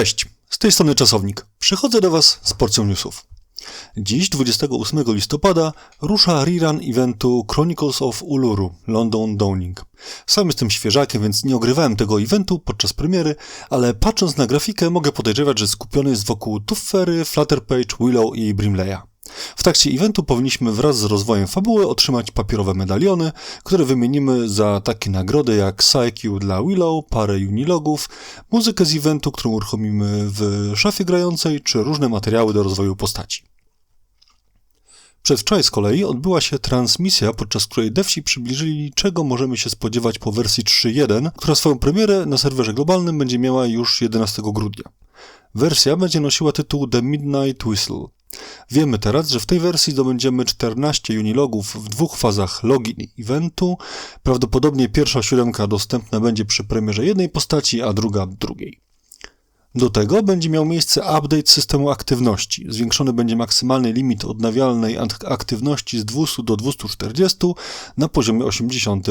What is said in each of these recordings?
Cześć, z tej strony Czasownik. Przychodzę do Was z porcją newsów. Dziś, 28 listopada, rusza rerun eventu Chronicles of Uluru London Dawning. Sam jestem świeżakiem, więc nie ogrywałem tego eventu podczas premiery, ale patrząc na grafikę mogę podejrzewać, że skupiony jest wokół Tuffery, Flutterpage, Willow i Brimleya. W trakcie eventu powinniśmy wraz z rozwojem fabuły otrzymać papierowe medaliony, które wymienimy za takie nagrody jak PsyQ dla Willow, parę unilogów, muzykę z eventu, którą uruchomimy w szafie grającej, czy różne materiały do rozwoju postaci. Przedwczoraj z kolei odbyła się transmisja, podczas której devsi przybliżyli, czego możemy się spodziewać po wersji 3.1, która swoją premierę na serwerze globalnym będzie miała już 11 grudnia. Wersja będzie nosiła tytuł The Midnight Whistle. Wiemy teraz, że w tej wersji zdobędziemy 14 unilogów w dwóch fazach login eventu. Prawdopodobnie pierwsza siódemka dostępna będzie przy premierze jednej postaci, a druga drugiej. Do tego będzie miał miejsce update systemu aktywności. Zwiększony będzie maksymalny limit odnawialnej aktywności z 200 do 240 na poziomie 80.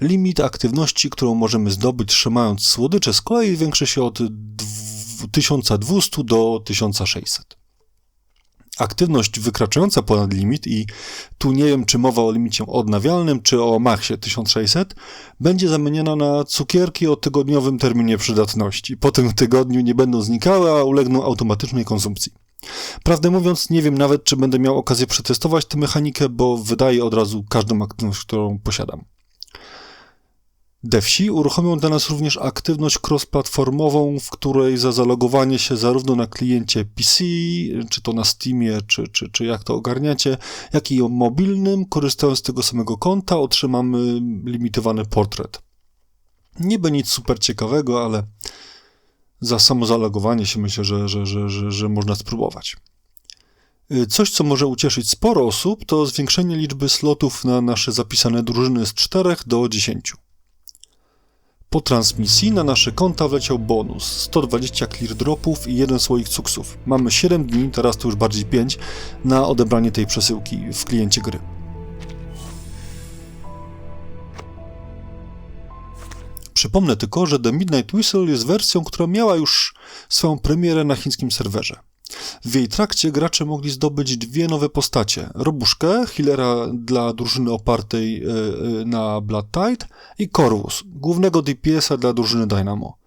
Limit aktywności, którą możemy zdobyć trzymając słodycze z kolei zwiększy się od 1200 do 1600 aktywność wykraczająca ponad limit i tu nie wiem, czy mowa o limicie odnawialnym, czy o Maxie 1600, będzie zamieniona na cukierki o tygodniowym terminie przydatności. Po tym tygodniu nie będą znikały, a ulegną automatycznej konsumpcji. Prawdę mówiąc, nie wiem nawet, czy będę miał okazję przetestować tę mechanikę, bo wydaje od razu każdą aktywność, którą posiadam. Devsi uruchomią dla nas również aktywność cross-platformową, w której za zalogowanie się zarówno na kliencie PC, czy to na Steamie, czy, czy, czy jak to ogarniacie, jak i mobilnym, korzystając z tego samego konta, otrzymamy limitowany portret. Niby nic super ciekawego, ale za samo zalogowanie się myślę, że, że, że, że, że można spróbować. Coś, co może ucieszyć sporo osób, to zwiększenie liczby slotów na nasze zapisane drużyny z 4 do 10. Po transmisji na nasze konta wleciał bonus 120 clear dropów i jeden słoik cuksów. Mamy 7 dni, teraz to już bardziej 5, na odebranie tej przesyłki w kliencie gry. Przypomnę tylko, że The Midnight Whistle jest wersją, która miała już swoją premierę na chińskim serwerze. W jej trakcie gracze mogli zdobyć dwie nowe postacie. Robuszkę, healera dla drużyny opartej e, e, na Blood Tide i Corvus, głównego DPS-a dla drużyny Dynamo.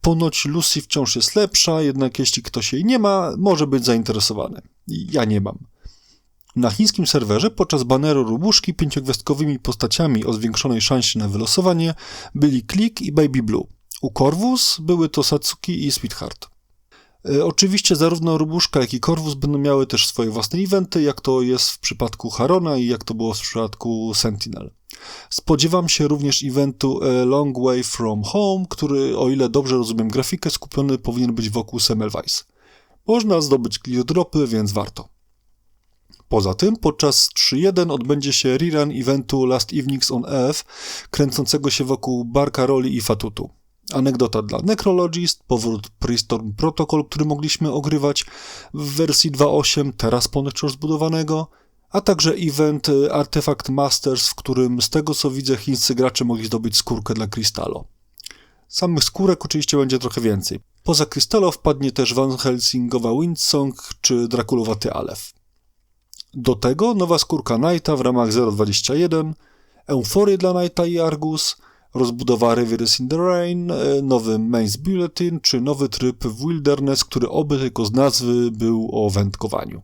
Ponoć Lucy wciąż jest lepsza, jednak jeśli ktoś jej nie ma, może być zainteresowany. Ja nie mam. Na chińskim serwerze podczas baneru Robuszki pięciogwiazdkowymi postaciami o zwiększonej szansie na wylosowanie byli Click i Baby Blue. U Corvus były to Satsuki i Sweetheart. E, oczywiście zarówno Rubuszka, jak i Corvus będą miały też swoje własne eventy, jak to jest w przypadku Harona i jak to było w przypadku Sentinel. Spodziewam się również eventu A Long Way From Home, który, o ile dobrze rozumiem grafikę, skupiony powinien być wokół Semmelweis. Można zdobyć dropy, więc warto. Poza tym podczas 3.1 odbędzie się rerun eventu Last Evenings on Earth, kręcącego się wokół Barka Roli i Fatutu. Anegdota dla Necrologist, powrót Pristorm Protocol, który mogliśmy ogrywać w wersji 2.8, teraz ponoć rozbudowanego, a także event y, Artifact Masters, w którym z tego co widzę chińscy gracze mogli zdobyć skórkę dla Krystalo. Samych skórek oczywiście będzie trochę więcej. Poza Krystalo wpadnie też Van Helsingowa Windsong czy Drakulowaty Alef. Do tego nowa skórka Knighta w ramach 021, Eufory dla Knighta i Argus – rozbudowa Rivers in the Rain, e, nowy Mains Bulletin, czy nowy tryb Wilderness, który oby tylko z nazwy był o wędkowaniu.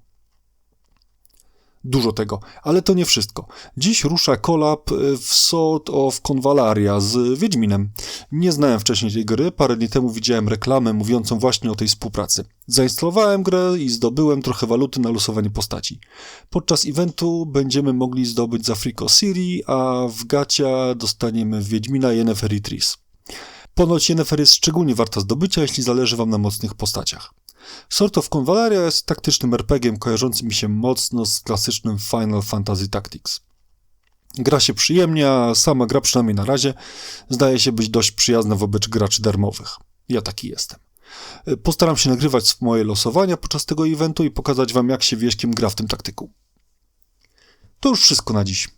Dużo tego, ale to nie wszystko. Dziś rusza kolab e, w Sword of Convalaria z Wiedźminem. Nie znałem wcześniej tej gry, parę dni temu widziałem reklamę mówiącą właśnie o tej współpracy. Zainstalowałem grę i zdobyłem trochę waluty na losowanie postaci. Podczas eventu będziemy mogli zdobyć za Frico Siri, a w gacia dostaniemy Wiedźmina Yennefer i Tris. Ponoć Yennefer jest szczególnie warta zdobycia, jeśli zależy wam na mocnych postaciach. Sort of Convalaria jest taktycznym RPG kojarzącym się mocno z klasycznym Final Fantasy Tactics. Gra się przyjemnie, a sama gra przynajmniej na razie zdaje się być dość przyjazna wobec graczy darmowych. Ja taki jestem. Postaram się nagrywać moje losowania podczas tego eventu i pokazać wam jak się wieśkiem gra w tym taktyku. To już wszystko na dziś.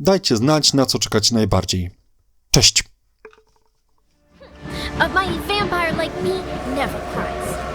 Dajcie znać na co czekacie najbardziej. Cześć! A vampire like me never cries.